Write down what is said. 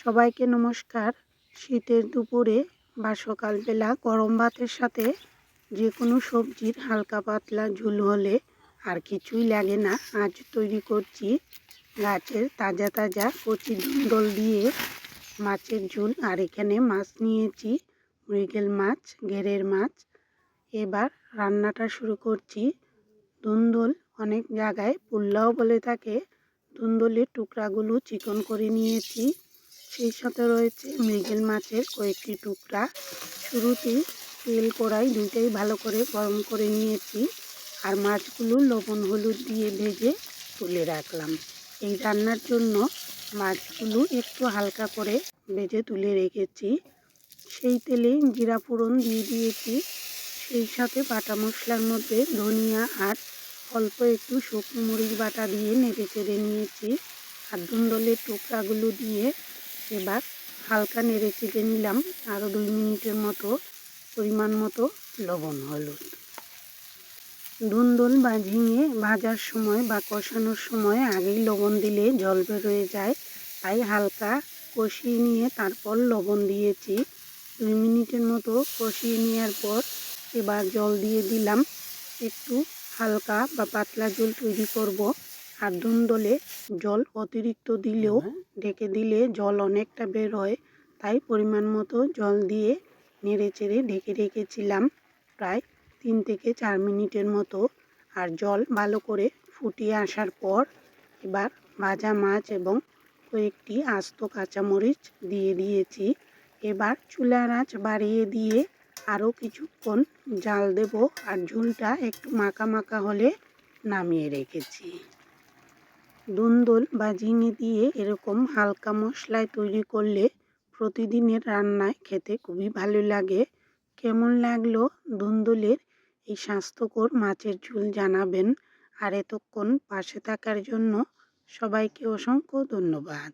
সবাইকে নমস্কার। শীতের দুপুরে বা সকালবেলা গরম ভাতের সাথে যে কোনো সবজির হালকা পাতলা ঝুল হলে আর কিছুই লাগে না। আজ তৈরি করছি গাছের তাজা তাজা কচি ধুন্দল দিয়ে মাছের ঝুল আর এখানে মাছ নিয়েছি, মৃগেল মাছ, ঘেরের মাছ। এবার রান্নাটা শুরু করছি। ধুন্দল অনেক জায়গায় পুল্লাও বলে থাকে। ধুন্দলের টুকরাগুলো চিকন করে নিয়েছি। সেই সাথে রয়েছে মৃগেল মাছের কয়েকটি টুকরা। শুরুতেই তেল কড়াই দুইটাই ভালো করে গরম করে নিয়েছি আর মাছগুলো লবণ হলুদ দিয়ে ভেজে তুলে রাখলাম। এই রান্নার জন্য মাছগুলো একটু হালকা করে ভেজে তুলে রেখেছি। সেই তেলে জিরা ফোড়ন দিয়ে দিয়েছি। সেই সাথে বাটা মশলার মধ্যে ধনিয়া আর অল্প একটু শুকনো মরিচ বাটা দিয়ে নেড়ে চেড়ে নিয়েছি। আর ধুন্দলের টুকরাগুলো দিয়ে এবার হালকা নেড়ে চেড়ে নিলাম আরও দুই মিনিটের মতো পরিমাণ মতো লবণ, হলুদ। ধুন্দল বা ঝিঙে ভাজার সময় বা কষানোর সময় আগেই লবণ দিলে জল বেরোয় যায়, তাই হালকা কষিয়ে নিয়ে তারপর লবণ দিয়েছি। দুই মিনিটের মতো কষিয়ে নেওয়ার পর এবার জল দিয়ে দিলাম। একটু হালকা বা পাতলা জল তৈরি করব। আর ধুন্দলে জল অতিরিক্ত দিলেও ঢেকে দিলে জল অনেকটা বের হয়। তাই পরিমাণ মতো জল দিয়ে নেড়ে চেড়ে ঢেকে রেখেছিলাম প্রায় তিন থেকে চার মিনিটের মতো। আর জল ভালো করে ফুটিয়ে আসার পর এবার ভাজা মাছ এবং কয়েকটি আস্ত কাঁচামরিচ দিয়ে দিয়েছি। এবার চুলার আঁচ বাড়িয়ে দিয়ে আরও কিছুক্ষণ জাল দেব আর ঝুলটা একটু মাখা মাখা হলে নামিয়ে রেখেছি। দুন্দল বা ঝিঙে দিয়ে এরকম হালকা মশলায় তৈরি করলে প্রতিদিনের রান্নায় খেতে খুবই ভালো লাগে। কেমন লাগল দুন্দুলের এই স্বাস্থ্যকর মাছের ঝুল জানাবেন। আর এতক্ষণ পাশে থাকার জন্য সবাইকে অসংখ্য ধন্যবাদ।